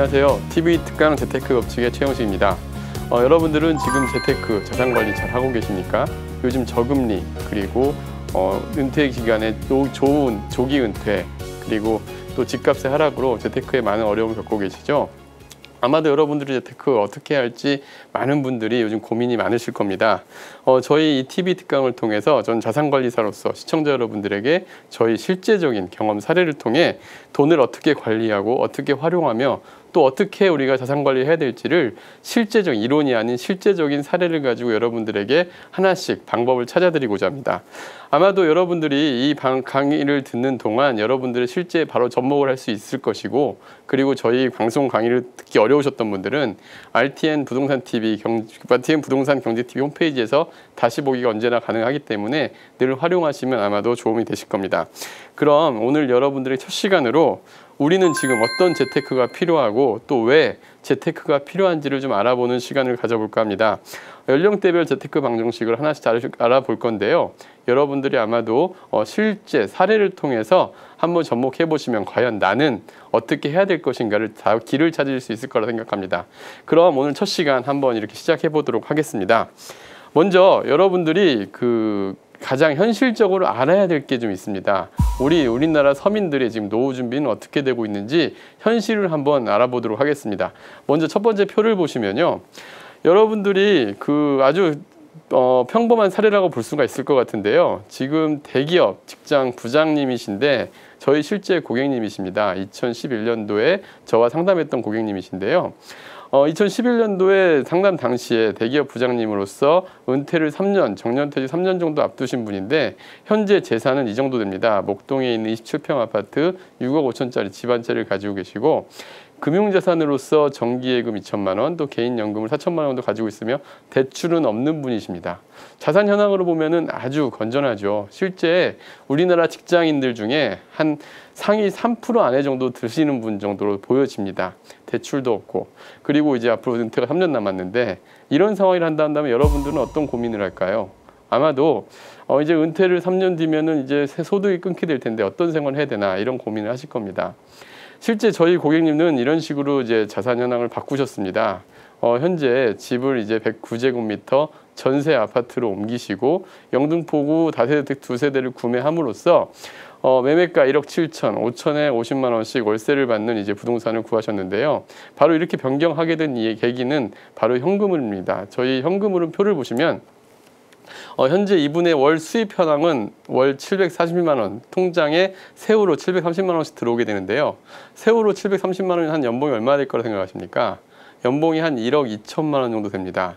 안녕하세요. TV 특강 재테크 업체의 최영식입니다. 어, 여러분들은 지금 재테크 자산 관리 잘 하고 계십니까? 요즘 저금리 그리고 어, 은퇴 기간에 또 좋은 조기 은퇴 그리고 또 집값의 하락으로 재테크에 많은 어려움을 겪고 계시죠? 아마도 여러분들이 재테크 어떻게 할지 많은 분들이 요즘 고민이 많으실 겁니다. 어, 저희 이 TV 특강을 통해서 전 자산관리사로서 시청자 여러분들에게 저희 실제적인 경험 사례를 통해 돈을 어떻게 관리하고 어떻게 활용하며 또 어떻게 우리가 자산 관리해야 될지를 실제적 이론이 아닌 실제적인 사례를 가지고 여러분들에게 하나씩 방법을 찾아드리고자 합니다. 아마도 여러분들이 이 방, 강의를 듣는 동안 여러분들이 실제 바로 접목을 할 수 있을 것이고 그리고 저희 방송 강의를 듣기 어려우셨던 분들은 RTN 부동산 TV 경, RTN 부동산 경제 TV 홈페이지에서 다시 보기가 언제나 가능하기 때문에 늘 활용하시면 아마도 도움이 되실 겁니다. 그럼 오늘 여러분들의 첫 시간으로 우리는 지금 어떤 재테크가 필요하고 또 왜 재테크가 필요한지를 좀 알아보는 시간을 가져볼까 합니다. 연령대별 재테크 방정식을 하나씩 잘 알아볼 건데요. 여러분들이 아마도 어, 실제 사례를 통해서 한번 접목해 보시면 과연 나는 어떻게 해야 될 것인가를 다 길을 찾을 수 있을 거라 생각합니다. 그럼 오늘 첫 시간 한번 이렇게 시작해 보도록 하겠습니다. 먼저 여러분들이 그 가장 현실적으로 알아야 될 게 좀 있습니다. 우리 우리나라 서민들의 지금 노후 준비는 어떻게 되고 있는지 현실을 한번 알아보도록 하겠습니다. 먼저 첫 번째 표를 보시면요. 여러분들이 그 아주 어, 평범한 사례라고 볼 수가 있을 것 같은데요. 지금 대기업 직장 부장님이신데 저희 실제 고객님이십니다. 2011년도에 저와 상담했던 고객님이신데요. 어, 2011년도에 상담 당시에 대기업 부장님으로서 은퇴를 3년, 정년퇴직 3년 정도 앞두신 분인데 현재 재산은 이 정도 됩니다. 목동에 있는 27평 아파트 6억 5천짜리 집 한 채를 가지고 계시고 금융자산으로서 정기예금 2천만 원, 또 개인연금을 4천만 원 정도 가지고 있으며 대출은 없는 분이십니다. 자산 현황으로 보면은 아주 건전하죠. 실제 우리나라 직장인들 중에 한 상위 3% 안에 정도 드시는 분 정도로 보여집니다. 대출도 없고 그리고 이제 앞으로 은퇴가 3년 남았는데 이런 상황을 한다면 여러분들은 어떤 고민을 할까요? 아마도 어 이제 은퇴를 3년 뒤면은 이제 소득이 끊게 될 텐데 어떤 생활을 해야 되나 이런 고민을 하실 겁니다. 실제 저희 고객님은 이런 식으로 이제 자산 현황을 바꾸셨습니다. 어, 현재 집을 이제 109제곱미터 전세 아파트로 옮기시고 영등포구 다세대택 두 세대를 구매함으로써 어, 매매가 1억 7천, 5천에 50만 원씩 월세를 받는 이제 부동산을 구하셨는데요. 바로 이렇게 변경하게 된 이 계기는 바로 현금흐름입니다. 저희 현금흐름 표를 보시면 어, 현재 이분의 월 수입 현황은 월 740만 원, 통장에 세후로 730만 원씩 들어오게 되는데요. 세후로 730만 원이 한 연봉이 얼마 될 거라 생각하십니까? 연봉이 한 1억 2천만 원 정도 됩니다.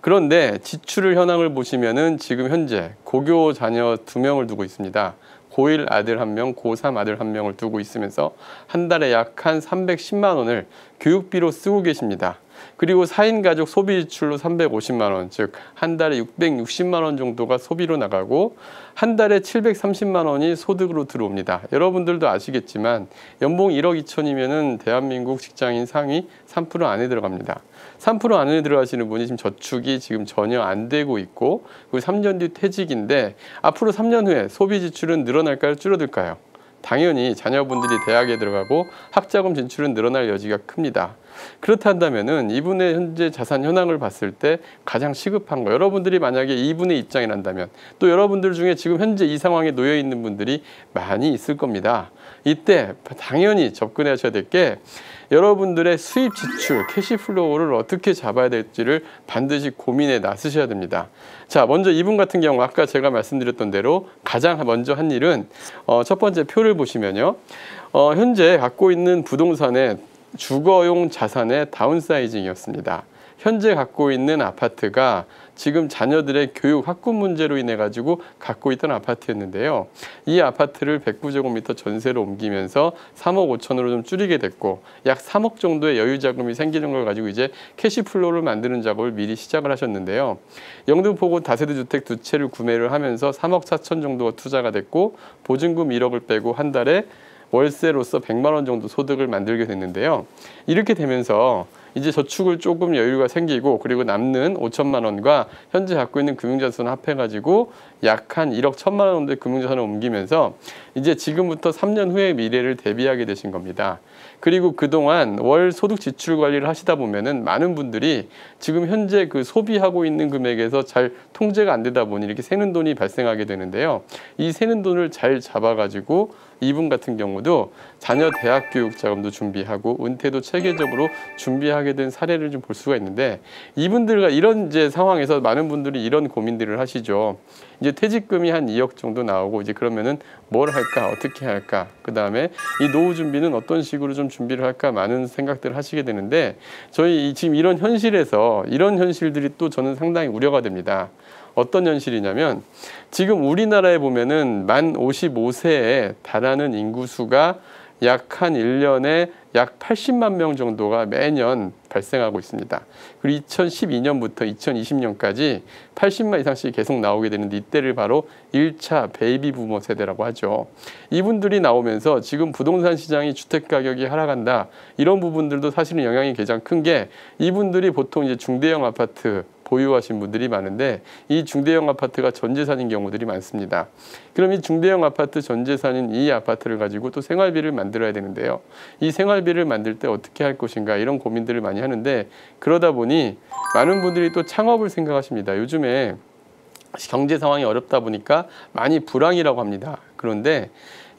그런데 지출 현황을 보시면은 지금 현재 고교 자녀 두 명을 두고 있습니다. 고1 아들 한 명, 고3 아들 한 명을 두고 있으면서 한 달에 약 한 310만 원을 교육비로 쓰고 계십니다. 그리고 4인 가족 소비 지출로 350만 원, 즉 한 달에 660만 원 정도가 소비로 나가고 한 달에 730만 원이 소득으로 들어옵니다. 여러분들도 아시겠지만 연봉 1억 2천이면은 대한민국 직장인 상위 3% 안에 들어갑니다. 3% 안에 들어가시는 분이 지금 저축이 지금 전혀 안 되고 있고 그리고 3년 뒤 퇴직인데 앞으로 3년 후에 소비 지출은 늘어날까요? 줄어들까요? 당연히 자녀분들이 대학에 들어가고 학자금 진출은 늘어날 여지가 큽니다. 그렇다면은 이분의 현재 자산 현황을 봤을 때 가장 시급한 거 여러분들이 만약에 이분의 입장이란다면 또 여러분들 중에 지금 현재 이 상황에 놓여 있는 분들이 많이 있을 겁니다. 이때 당연히 접근하셔야 될게 여러분들의 수입 지출 캐시플로우를 어떻게 잡아야 될지를 반드시 고민에 나서셔야 됩니다. 자, 먼저 이분 같은 경우 아까 제가 말씀드렸던 대로 가장 먼저 한 일은 어, 첫 번째 표를 보시면요. 어, 현재 갖고 있는 부동산의 주거용 자산의 다운사이징이었습니다. 현재 갖고 있는 아파트가 지금 자녀들의 교육 학군 문제로 인해 가지고 갖고 있던 아파트였는데요. 이 아파트를 109제곱미터 전세로 옮기면서 3억 5천으로 좀 줄이게 됐고 약 3억 정도의 여유 자금이 생기는 걸 가지고 이제 캐시플로우를 만드는 작업을 미리 시작을 하셨는데요. 영등포구 다세대 주택 두 채를 구매를 하면서 3억 4천 정도가 투자가 됐고 보증금 1억을 빼고 한 달에 월세로서 100만 원 정도 소득을 만들게 됐는데요. 이렇게 되면서 이제 저축을 조금 여유가 생기고 그리고 남는 5천만 원과 현재 갖고 있는 금융자산을 합해가지고 약 한 1억 1천만 원 정도의 금융자산을 옮기면서 이제 지금부터 3년 후의 미래를 대비하게 되신 겁니다. 그리고 그동안 월 소득 지출 관리를 하시다 보면은 많은 분들이 지금 현재 그 소비하고 있는 금액에서 잘 통제가 안 되다 보니 이렇게 새는 돈이 발생하게 되는데요. 이 새는 돈을 잘 잡아가지고 이분 같은 경우도 자녀 대학 교육 자금도 준비하고 은퇴도 체계적으로 준비하게 된 사례를 좀 볼 수가 있는데 이분들과 이런 이제 상황에서 많은 분들이 이런 고민들을 하시죠. 이제 퇴직금이 한 2억 정도 나오고 이제 그러면은 뭘 할까 어떻게 할까 그 다음에 이 노후 준비는 어떤 식으로 좀 준비를 할까 많은 생각들을 하시게 되는데 저희 지금 이런 현실에서 이런 현실들이 또 저는 상당히 우려가 됩니다. 어떤 현실이냐면 지금 우리나라에 보면은 만 55세에 달하는 인구수가 약 한 1년에 약 80만 명 정도가 매년 발생하고 있습니다. 그리고 2012년부터 2020년까지 80만 이상씩 계속 나오게 되는데 이때를 바로 1차 베이비 부모 세대라고 하죠. 이분들이 나오면서 지금 부동산 시장이 주택 가격이 하락한다. 이런 부분들도 사실은 영향이 가장 큰 게 이분들이 보통 이제 중대형 아파트 보유하신 분들이 많은데 이 중대형 아파트가 전재산인 경우들이 많습니다. 그럼 이 중대형 아파트 전재산인 이 아파트를 가지고 또 생활비를 만들어야 되는데요. 이 생활비를 만들 때 어떻게 할 것인가 이런 고민들을 많이 하는데 그러다 보니 많은 분들이 또 창업을 생각하십니다. 요즘에 경제 상황이 어렵다 보니까 많이 불황이라고 합니다. 그런데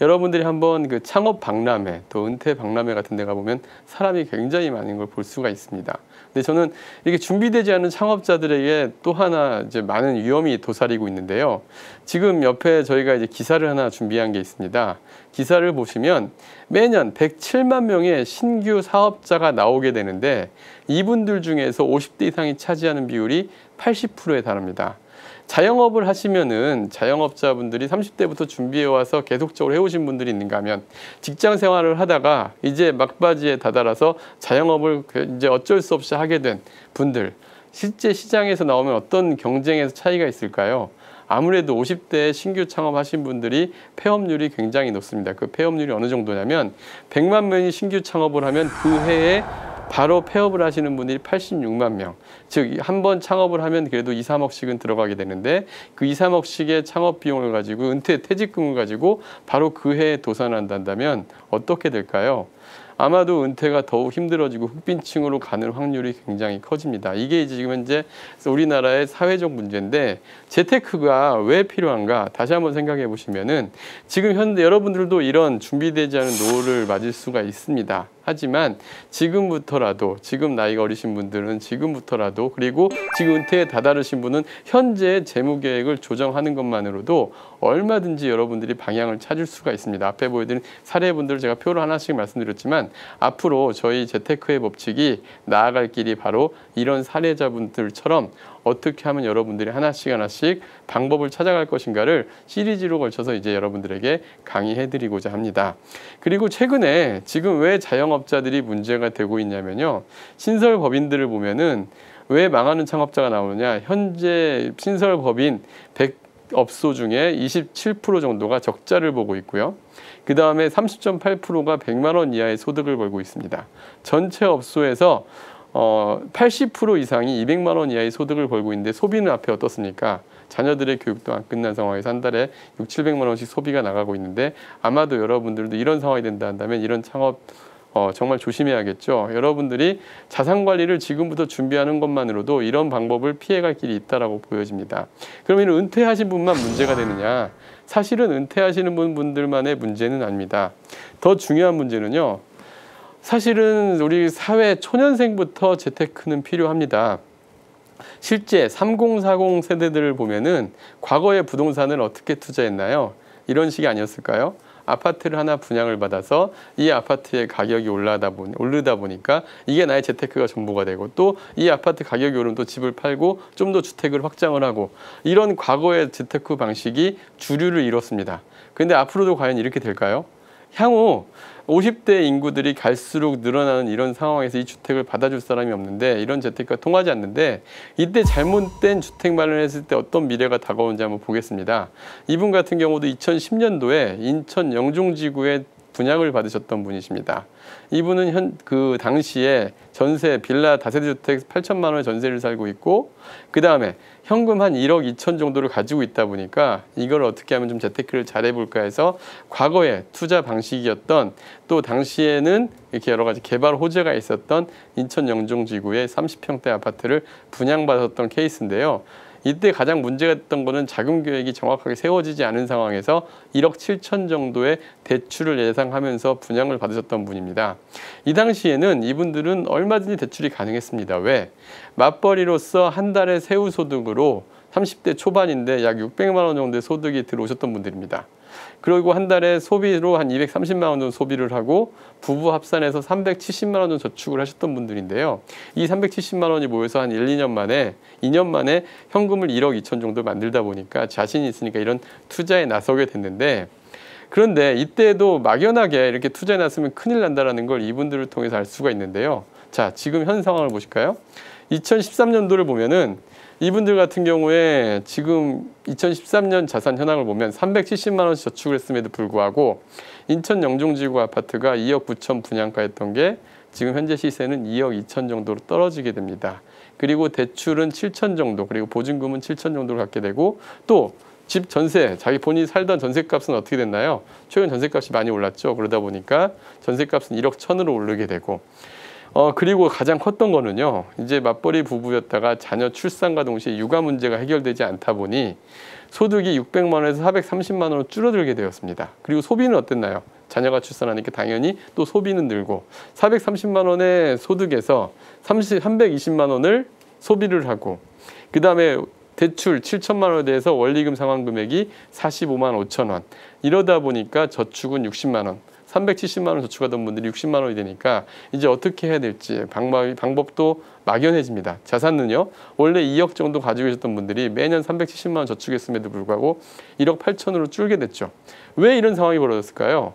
여러분들이 한번 그 창업 박람회 또 은퇴 박람회 같은 데 가보면 사람이 굉장히 많은 걸 볼 수가 있습니다. 근데 저는 이렇게 준비되지 않은 창업자들에게 또 하나 이제 많은 위험이 도사리고 있는데요. 지금 옆에 저희가 이제 기사를 하나 준비한 게 있습니다. 기사를 보시면 매년 107만 명의 신규 사업자가 나오게 되는데 이분들 중에서 50대 이상이 차지하는 비율이 80%에 달합니다. 자영업을 하시면은 자영업자분들이 30대부터 준비해 와서 계속적으로 해오신 분들이 있는가 하면 직장 생활을 하다가 이제 막바지에 다다라서 자영업을 그 이제 어쩔 수 없이 하게 된 분들 실제 시장에서 나오면 어떤 경쟁에서 차이가 있을까요? 아무래도 50대 신규 창업하신 분들이 폐업률이 굉장히 높습니다. 그 폐업률이 어느 정도냐면 100만 명이 신규 창업을 하면 그 해에 바로 폐업을 하시는 분들이 86만 명. 즉, 한 번 창업을 하면 그래도 2, 3억씩은 들어가게 되는데 그 2, 3억씩의 창업 비용을 가지고 은퇴 퇴직금을 가지고 바로 그 해에 도산한다면 어떻게 될까요? 아마도 은퇴가 더욱 힘들어지고 흑빈층으로 가는 확률이 굉장히 커집니다. 이게 지금 현재 우리나라의 사회적 문제인데 재테크가 왜 필요한가 다시 한번 생각해 보시면은 지금 현재 여러분들도 이런 준비되지 않은 노후를 맞을 수가 있습니다. 하지만 지금부터라도 지금 나이가 어리신 분들은 지금부터라도 그리고 지금 은퇴에 다다르신 분은 현재 재무 계획을 조정하는 것만으로도 얼마든지 여러분들이 방향을 찾을 수가 있습니다. 앞에 보여드린 사례분들을 제가 표로 하나씩 말씀드렸지만 앞으로 저희 재테크의 법칙이 나아갈 길이 바로 이런 사례자분들처럼 어떻게 하면 여러분들이 하나씩 하나씩 방법을 찾아갈 것인가를 시리즈로 걸쳐서 이제 여러분들에게 강의해 드리고자 합니다. 그리고 최근에 지금 왜 자영업자들이 문제가 되고 있냐면요. 신설 법인들을 보면은 왜 망하는 창업자가 나오느냐. 현재 신설 법인 100 업소 중에 27% 정도가 적자를 보고 있고요. 그 다음에 30.8%가 100만 원 이하의 소득을 벌고 있습니다. 전체 업소에서 어, 80% 이상이 200만 원 이하의 소득을 벌고 있는데 소비는 앞에 어떻습니까? 자녀들의 교육도 안 끝난 상황에서 한 달에 6, 700만 원씩 소비가 나가고 있는데 아마도 여러분들도 이런 상황이 된다 한다면 이런 창업 어, 정말 조심해야겠죠. 여러분들이 자산 관리를 지금부터 준비하는 것만으로도 이런 방법을 피해갈 길이 있다라고 보여집니다. 그러면 은퇴하신 분만 문제가 되느냐? 사실은 은퇴하시는 분들만의 문제는 아닙니다. 더 중요한 문제는요. 사실은 우리 사회 초년생부터 재테크는 필요합니다. 실제 3040 세대들을 보면은 과거의 부동산을 어떻게 투자했나요? 이런 식이 아니었을까요? 아파트를 하나 분양을 받아서 이 아파트의 가격이 올라다 보니, 오르다 보니까 이게 나의 재테크가 전부가 되고 또 이 아파트 가격이 오르면 또 집을 팔고 좀 더 주택을 확장을 하고 이런 과거의 재테크 방식이 주류를 이뤘습니다. 근데 앞으로도 과연 이렇게 될까요? 향후 50대 인구들이 갈수록 늘어나는 이런 상황에서 이 주택을 받아줄 사람이 없는데 이런 재테크가 통하지 않는데 이때 잘못된 주택 마련했을 때 어떤 미래가 다가오는지 한번 보겠습니다. 이분 같은 경우도 2010년도에 인천 영종지구에 분양을 받으셨던 분이십니다. 이분은 현 그 당시에 전세 빌라 다세대 주택 8천만 원의 전세를 살고 있고 그 다음에 현금 한 1억 2천 정도를 가지고 있다 보니까 이걸 어떻게 하면 좀 재테크를 잘해 볼까 해서 과거에 투자 방식이었던 또 당시에는 이렇게 여러 가지 개발 호재가 있었던 인천 영종지구의 30평대 아파트를 분양받았던 케이스인데요. 이때 가장 문제가 됐던 거는 자금 계획이 정확하게 세워지지 않은 상황에서 1억 7천 정도의 대출을 예상하면서 분양을 받으셨던 분입니다. 이 당시에는 이분들은 얼마든지 대출이 가능했습니다. 왜? 맞벌이로서 한 달에 세후 소득으로 30대 초반인데 약 600만 원 정도의 소득이 들어오셨던 분들입니다. 그리고 한 달에 소비로 한 230만 원 정도 소비를 하고 부부 합산해서 370만 원 정도 저축을 하셨던 분들인데요. 이 370만 원이 모여서 한 1, 2년 만에 2년 만에 현금을 1억 2천 정도 만들다 보니까 자신이 있으니까 이런 투자에 나서게 됐는데 그런데 이때도 막연하게 이렇게 투자에 나서면 큰일 난다라는 걸 이분들을 통해서 알 수가 있는데요. 자, 지금 현 상황을 보실까요? 2013년도를 보면은 이분들 같은 경우에 지금 2013년 자산 현황을 보면 370만 원씩 저축을 했음에도 불구하고 인천 영종지구 아파트가 2억 9천 분양가였던 게 지금 현재 시세는 2억 2천 정도로 떨어지게 됩니다. 그리고 대출은 7천 정도, 그리고 보증금은 7천 정도를 갖게 되고 또 집 전세, 자기 본인이 살던 전세값은 어떻게 됐나요? 최근 전세값이 많이 올랐죠. 그러다 보니까 전세값은 1억 천으로 오르게 되고 어 그리고 가장 컸던 거는요. 이제 맞벌이 부부였다가 자녀 출산과 동시에 육아 문제가 해결되지 않다 보니 소득이 600만 원에서 430만 원으로 줄어들게 되었습니다. 그리고 소비는 어땠나요? 자녀가 출산하니까 당연히 또 소비는 늘고 430만 원의 소득에서 30, 320만 원을 소비를 하고 그 다음에 대출 7천만 원에 대해서 원리금 상환 금액이 45만 5천 원 이러다 보니까 저축은 60만 원 370만 원 저축하던 분들이 60만 원이 되니까 이제 어떻게 해야 될지 방법이 방법도 막연해집니다. 자산은요 원래 2억 정도 가지고 계셨던 분들이 매년 370만 원 저축했음에도 불구하고 1억 8천으로 줄게 됐죠. 왜 이런 상황이 벌어졌을까요?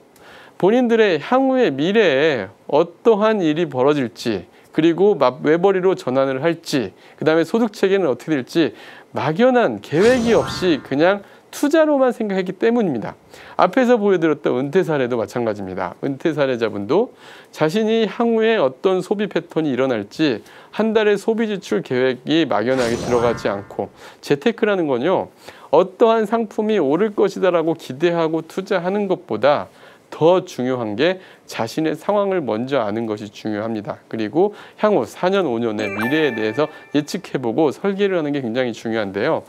본인들의 향후의 미래에 어떠한 일이 벌어질지 그리고 외벌이로 전환을 할지 그 다음에 소득 체계는 어떻게 될지 막연한 계획이 없이 그냥 투자로만 생각했기 때문입니다. 앞에서 보여드렸던 은퇴 사례도 마찬가지입니다. 은퇴 사례자분도 자신이 향후에 어떤 소비 패턴이 일어날지 한 달의 소비 지출 계획이 막연하게 들어가지 않고 재테크라는 건요. 어떠한 상품이 오를 것이다라고 기대하고 투자하는 것보다 더 중요한 게 자신의 상황을 먼저 아는 것이 중요합니다. 그리고 향후 4년, 5년의 미래에 대해서 예측해보고 설계를 하는 게 굉장히 중요한데요.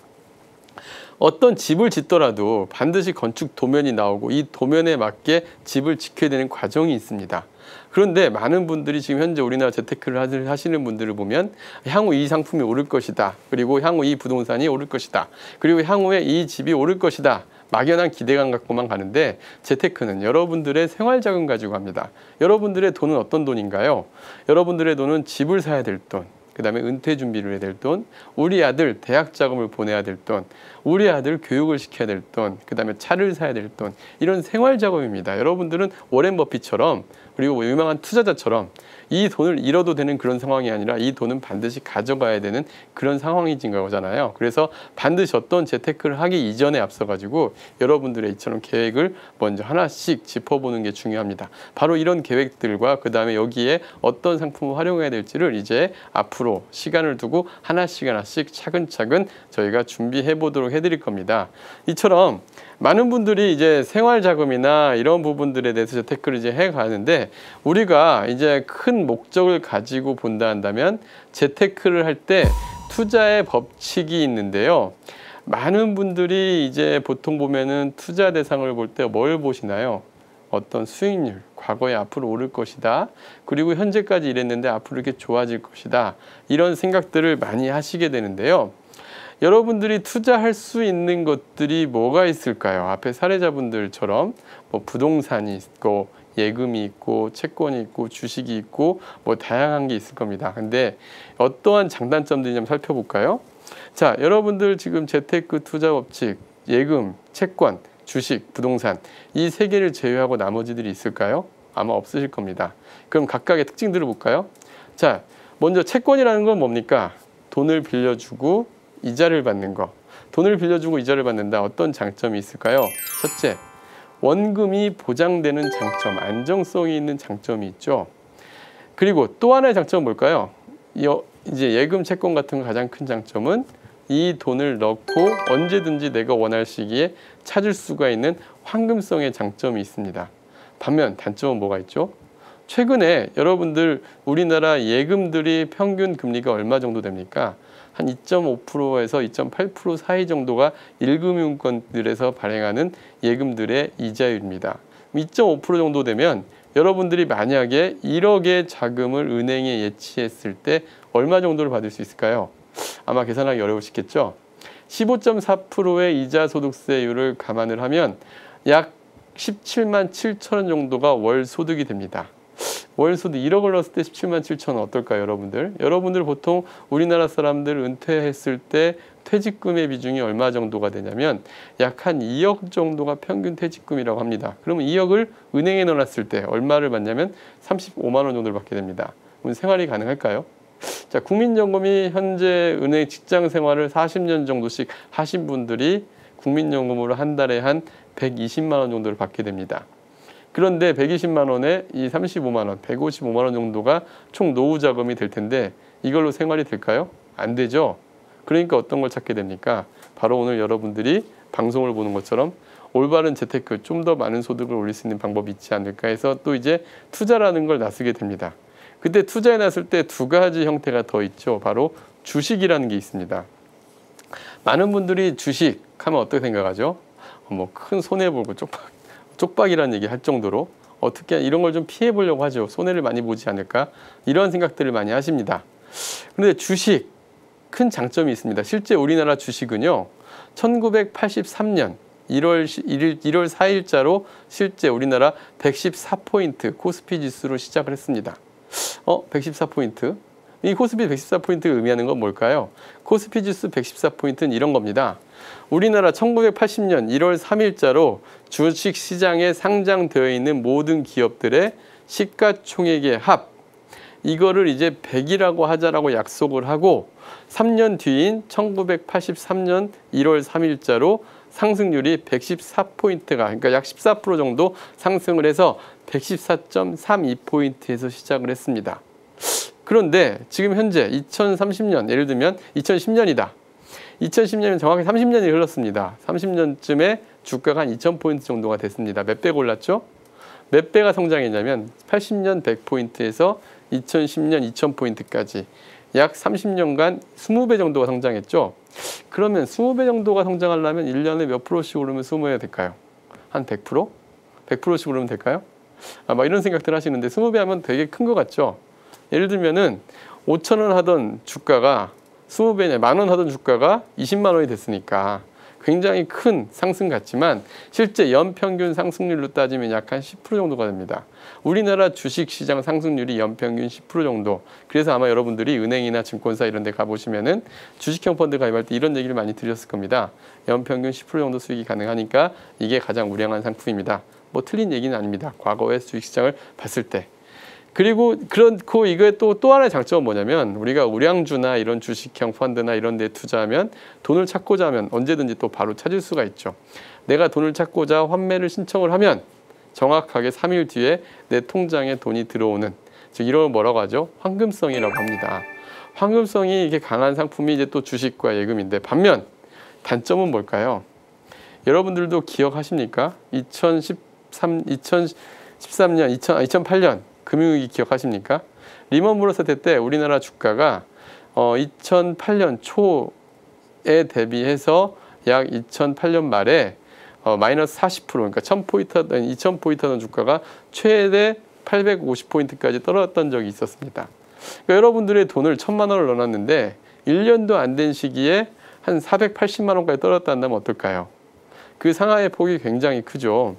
어떤 집을 짓더라도 반드시 건축 도면이 나오고 이 도면에 맞게 집을 지켜야 되는 과정이 있습니다. 그런데 많은 분들이 지금 현재 우리나라 재테크를 하시는 분들을 보면 향후 이 상품이 오를 것이다. 그리고 향후 이 부동산이 오를 것이다. 그리고 향후에 이 집이 오를 것이다. 막연한 기대감 갖고만 가는데 재테크는 여러분들의 생활 자금 가지고 합니다. 여러분들의 돈은 어떤 돈인가요? 여러분들의 돈은 집을 사야 될 돈, 그 다음에 은퇴 준비를 해야 될 돈, 우리 아들 대학 자금을 보내야 될 돈, 우리 아들 교육을 시켜야 될 돈, 그 다음에 차를 사야 될 돈, 이런 생활 자금입니다. 여러분들은 워렌 버핏처럼 그리고 유명한 투자자처럼 이 돈을 잃어도 되는 그런 상황이 아니라 이 돈은 반드시 가져가야 되는 그런 상황이진 거잖아요. 그래서 반드시 어떤 재테크를 하기 이전에 앞서 가지고 여러분들의 이처럼 계획을 먼저 하나씩 짚어보는 게 중요합니다. 바로 이런 계획들과 그 다음에 여기에 어떤 상품을 활용해야 될지를 이제 앞으로 시간을 두고 하나씩 하나씩 차근차근 저희가 준비해 보도록 해드릴 겁니다. 이처럼 많은 분들이 이제 생활 자금이나 이런 부분들에 대해서 재테크를 이제 해 가는데 우리가 이제 큰 목적을 가지고 본다 한다면 재테크를 할 때 투자의 법칙이 있는데요. 많은 분들이 이제 보통 보면은 투자 대상을 볼 때 뭘 보시나요? 어떤 수익률, 과거에 앞으로 오를 것이다. 그리고 현재까지 이랬는데 앞으로 이렇게 좋아질 것이다. 이런 생각들을 많이 하시게 되는데요. 여러분들이 투자할 수 있는 것들이 뭐가 있을까요? 앞에 사례자분들처럼 뭐 부동산이 있고 예금이 있고 채권이 있고 주식이 있고 뭐 다양한 게 있을 겁니다. 근데 어떠한 장단점들이 좀 살펴볼까요? 자, 여러분들 지금 재테크 투자 법칙, 예금, 채권, 주식, 부동산 이 세 개를 제외하고 나머지들이 있을까요? 아마 없으실 겁니다. 그럼 각각의 특징들을 볼까요? 자, 먼저 채권이라는 건 뭡니까? 돈을 빌려주고 이자를 받는 거. 돈을 빌려주고 이자를 받는다. 어떤 장점이 있을까요? 첫째, 원금이 보장되는 장점, 안정성이 있는 장점이 있죠. 그리고 또 하나의 장점은 뭘까요? 이제 예금 채권 같은 가장 큰 장점은 이 돈을 넣고 언제든지 내가 원할 시기에 찾을 수가 있는 황금성의 장점이 있습니다. 반면 단점은 뭐가 있죠? 최근에 여러분들 우리나라 예금들이 평균 금리가 얼마 정도 됩니까? 한 2.5%에서 2.8% 사이 정도가 일금융권들에서 발행하는 예금들의 이자율입니다. 2.5% 정도 되면 여러분들이 만약에 1억의 자금을 은행에 예치했을 때 얼마 정도를 받을 수 있을까요? 아마 계산하기 어려우시겠죠? 15.4%의 이자 소득세율을 감안을 하면 약 17만 7천 원 정도가 월 소득이 됩니다. 월 소득 1억을 넣었을 때 17만 7천 원 어떨까요, 여러분들? 여러분들 보통 우리나라 사람들 은퇴했을 때 퇴직금의 비중이 얼마 정도가 되냐면 약 한 2억 정도가 평균 퇴직금이라고 합니다. 그러면 2억을 은행에 넣어놨을 때 얼마를 받냐면 35만 원 정도를 받게 됩니다. 그럼 생활이 가능할까요? 자, 국민연금이 현재 은행 직장 생활을 40년 정도씩 하신 분들이 국민연금으로 한 달에 한 120만 원 정도를 받게 됩니다. 그런데 120만 원에 이 35만 원, 155만 원 정도가 총 노후 자금이 될 텐데 이걸로 생활이 될까요? 안 되죠. 그러니까 어떤 걸 찾게 됩니까? 바로 오늘 여러분들이 방송을 보는 것처럼 올바른 재테크, 좀 더 많은 소득을 올릴 수 있는 방법이 있지 않을까 해서 또 이제 투자라는 걸 나서게 됩니다. 그때 투자에 나설 때두 가지 형태가 더 있죠. 바로 주식이라는 게 있습니다. 많은 분들이 주식 하면 어떻게 생각하죠? 뭐 큰 손해 보고 쪽박 쪽박이라는 얘기 할 정도로 어떻게 이런 걸 좀 피해 보려고 하죠. 손해를 많이 보지 않을까? 이런 생각들을 많이 하십니다. 그런데 주식 큰 장점이 있습니다. 실제 우리나라 주식은요. 1983년 1월 1일 1월 4일자로 실제 우리나라 114포인트 코스피 지수로 시작을 했습니다. 어, 114포인트. 이 코스피 114포인트가 의미하는 건 뭘까요? 코스피 지수 114포인트는 이런 겁니다. 우리나라 1980년 1월 3일자로 주식 시장에 상장되어 있는 모든 기업들의 시가총액의 합 이거를 이제 100이라고 하자라고 약속을 하고 3년 뒤인 1983년 1월 3일자로 상승률이 114포인트가 그러니까 약 14% 정도 상승을 해서 114.32포인트에서 시작을 했습니다. 그런데 지금 현재 2030년 예를 들면 2010년이다. 2010년은 정확히 30년이 흘렀습니다. 30년쯤에 주가가 한 2,000포인트 정도가 됐습니다. 몇배 골랐죠? 몇 배가 성장했냐면 80년 100포인트에서 2010년 2,000포인트까지 약 30년간 20배 정도가 성장했죠. 그러면 20배 정도가 성장하려면 1년에 몇 프로씩 오르면 20배가 될까요? 한 100%? 100%씩 오르면 될까요? 아마 이런 생각들 하시는데 20배 하면 되게 큰 것 같죠? 예를 들면은 5천 원 하던 주가가 20배냐 만 원 하던 주가가 20만 원이 됐으니까 굉장히 큰 상승 같지만 실제 연평균 상승률로 따지면 약 한 10% 정도가 됩니다. 우리나라 주식시장 상승률이 연평균 10% 정도. 그래서 아마 여러분들이 은행이나 증권사 이런 데 가보시면 은 주식형 펀드 가입할 때 이런 얘기를 많이 드렸을 겁니다. 연평균 10% 정도 수익이 가능하니까 이게 가장 우량한 상품입니다. 뭐 틀린 얘기는 아닙니다. 과거의 주식시장을 봤을 때. 그리고 그렇고 이거의 또, 또 하나의 장점은 뭐냐면 우리가 우량주나 이런 주식형 펀드나 이런 데 투자하면 돈을 찾고자 하면 언제든지 또 바로 찾을 수가 있죠. 내가 돈을 찾고자 환매를 신청을 하면 정확하게 3일 뒤에 내 통장에 돈이 들어오는 즉 이런 뭐라고 하죠? 황금성이라고 합니다. 황금성이 이게 강한 상품이 이제 또 주식과 예금인데 반면 단점은 뭘까요? 여러분들도 기억하십니까? 2013, 2013년, 2000, 2008년 금융위기 기억하십니까? 리먼 브러스 때 우리나라 주가가 어, 2008년 초에 대비해서 약 2008년 말에 어, 마이너스 40% 그러니까 1000포인트, 2000포인트 하던 주가가 최대 850포인트까지 떨어졌던 적이 있었습니다. 그러니까 여러분들의 돈을 천만 원을 넣어놨는데 1년도 안 된 시기에 한 480만 원까지 떨어졌다 한다면 어떨까요? 그 상하의 폭이 굉장히 크죠.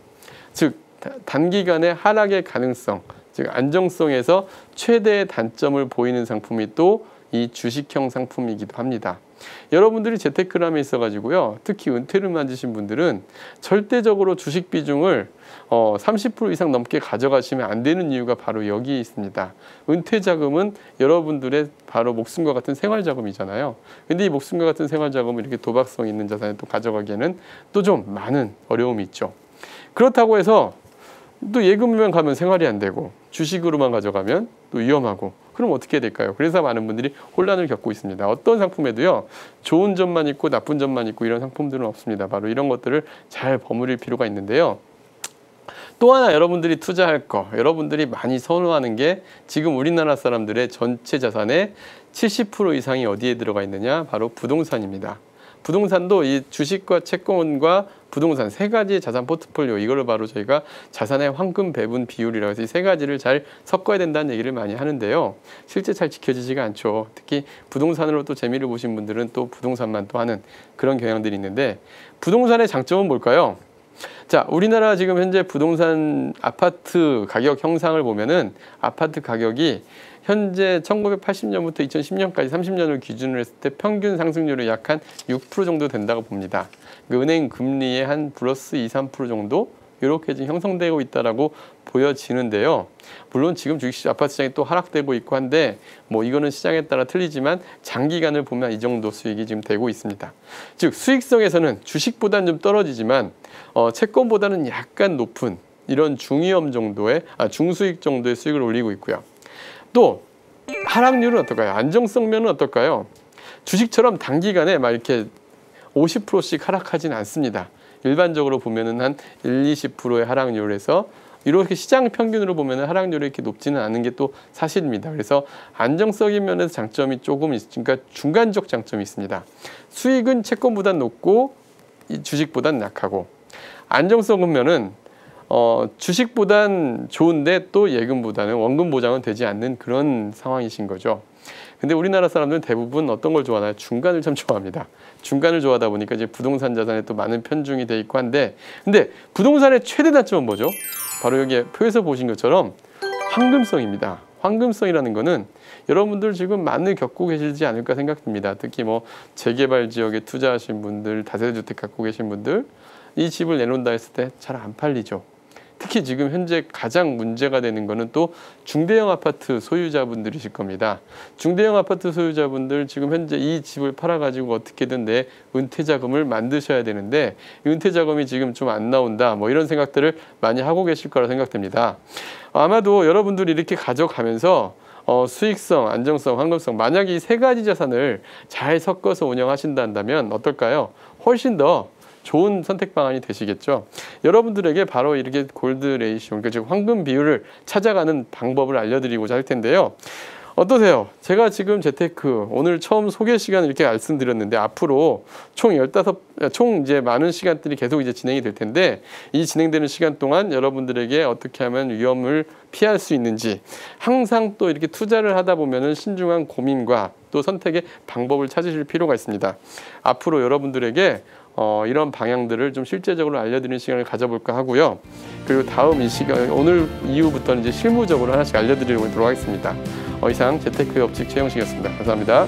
즉 단기간의 하락의 가능성, 즉 안정성에서 최대의 단점을 보이는 상품이 또 이 주식형 상품이기도 합니다. 여러분들이 재테크함에 있어 가지고요. 특히 은퇴를 맞으신 분들은 절대적으로 주식 비중을 어, 30% 이상 넘게 가져가시면 안 되는 이유가 바로 여기에 있습니다. 은퇴 자금은 여러분들의 바로 목숨과 같은 생활 자금이잖아요. 근데 이 목숨과 같은 생활 자금을 이렇게 도박성 있는 자산에 또 가져가기에는 또 좀 많은 어려움이 있죠. 그렇다고 해서 또 예금만 가면 생활이 안 되고 주식으로만 가져가면 또 위험하고 그럼 어떻게 될까요? 그래서 많은 분들이 혼란을 겪고 있습니다. 어떤 상품에도요 좋은 점만 있고 나쁜 점만 있고 이런 상품들은 없습니다. 바로 이런 것들을 잘 버무릴 필요가 있는데요. 또 하나 여러분들이 투자할 거, 여러분들이 많이 선호하는 게 지금 우리나라 사람들의 전체 자산의 70% 이상이 어디에 들어가 있느냐? 바로 부동산입니다. 부동산도 이 주식과 채권과 부동산 세 가지 자산 포트폴리오 이거를 바로 저희가 자산의 황금 배분 비율이라고 해서 이 세 가지를 잘 섞어야 된다는 얘기를 많이 하는데요. 실제 잘 지켜지지가 않죠. 특히 부동산으로 또 재미를 보신 분들은 또 부동산만 또 하는 그런 경향들이 있는데 부동산의 장점은 뭘까요? 자, 우리나라 지금 현재 부동산 아파트 가격 형상을 보면은 아파트 가격이 현재 1980년부터 2010년까지 30년을 기준으로 했을 때 평균 상승률이 약 한 6% 정도 된다고 봅니다. 그 은행 금리의 한 플러스 2, 3% 정도 이렇게 지금 형성되고 있다라고 보여지는데요. 물론 지금 주식 아파트 시장이 또 하락되고 있고 한데 뭐 이거는 시장에 따라 틀리지만 장기간을 보면 이 정도 수익이 지금 되고 있습니다. 즉 수익성에서는 주식보다는 좀 떨어지지만 어, 채권보다는 약간 높은 이런 중위험 정도의 아, 중수익 정도의 수익을 올리고 있고요. 또 하락률은 어떨까요? 안정성 면은 어떨까요? 주식처럼 단기간에 막 이렇게 50%씩 하락하지는 않습니다. 일반적으로 보면은 한 1, 20%의 하락률에서 이렇게 시장 평균으로 보면 하락률이 이렇게 높지는 않은 게 또 사실입니다. 그래서 안정적인 면에서 장점이 조금 있으니까 중간적 장점이 있습니다. 수익은 채권보다 높고 주식보다는 약하고 안정성 면은 어, 주식보단 좋은데 또 예금보다는 원금 보장은 되지 않는 그런 상황이신 거죠. 근데 우리나라 사람들은 대부분 어떤 걸 좋아하나요? 중간을 참 좋아합니다. 중간을 좋아하다 보니까 이제 부동산 자산에 또 많은 편중이 돼 있고 한데, 근데 부동산의 최대 단점은 뭐죠? 바로 여기 표에서 보신 것처럼 황금성입니다. 황금성이라는 거는 여러분들 지금 많이 겪고 계시지 않을까 생각됩니다. 특히 뭐 재개발 지역에 투자하신 분들, 다세대주택 갖고 계신 분들, 이 집을 내놓는다 했을 때 잘 안 팔리죠. 특히 지금 현재 가장 문제가 되는 거는 또 중대형 아파트 소유자분들이실 겁니다. 중대형 아파트 소유자분들 지금 현재 이 집을 팔아가지고 어떻게든 내 은퇴 자금을 만드셔야 되는데 은퇴 자금이 지금 좀 안 나온다 뭐 이런 생각들을 많이 하고 계실 거라 생각됩니다. 아마도 여러분들이 이렇게 가져가면서 어, 수익성, 안정성, 황금성 만약 이 세 가지 자산을 잘 섞어서 운영하신다면 어떨까요? 훨씬 더 좋은 선택 방안이 되시겠죠. 여러분들에게 바로 이렇게 골드 레이시오, 그러니까 즉 황금 비율을 찾아가는 방법을 알려드리고자 할 텐데요. 어떠세요? 제가 지금 재테크 오늘 처음 소개 시간을 이렇게 말씀드렸는데 앞으로 총 열다섯 총 이제 많은 시간들이 계속 이제 진행이 될 텐데 이 진행되는 시간 동안 여러분들에게 어떻게 하면 위험을 피할 수 있는지 항상 또 이렇게 투자를 하다 보면은 신중한 고민과 또 선택의 방법을 찾으실 필요가 있습니다. 앞으로 여러분들에게 어, 이런 방향들을 좀 실제적으로 알려드리는 시간을 가져볼까 하고요. 그리고 다음 이 시간 오늘 이후부터는 이제 실무적으로 하나씩 알려드리도록 하겠습니다. 어, 이상 재테크 업직 최영식이었습니다. 감사합니다.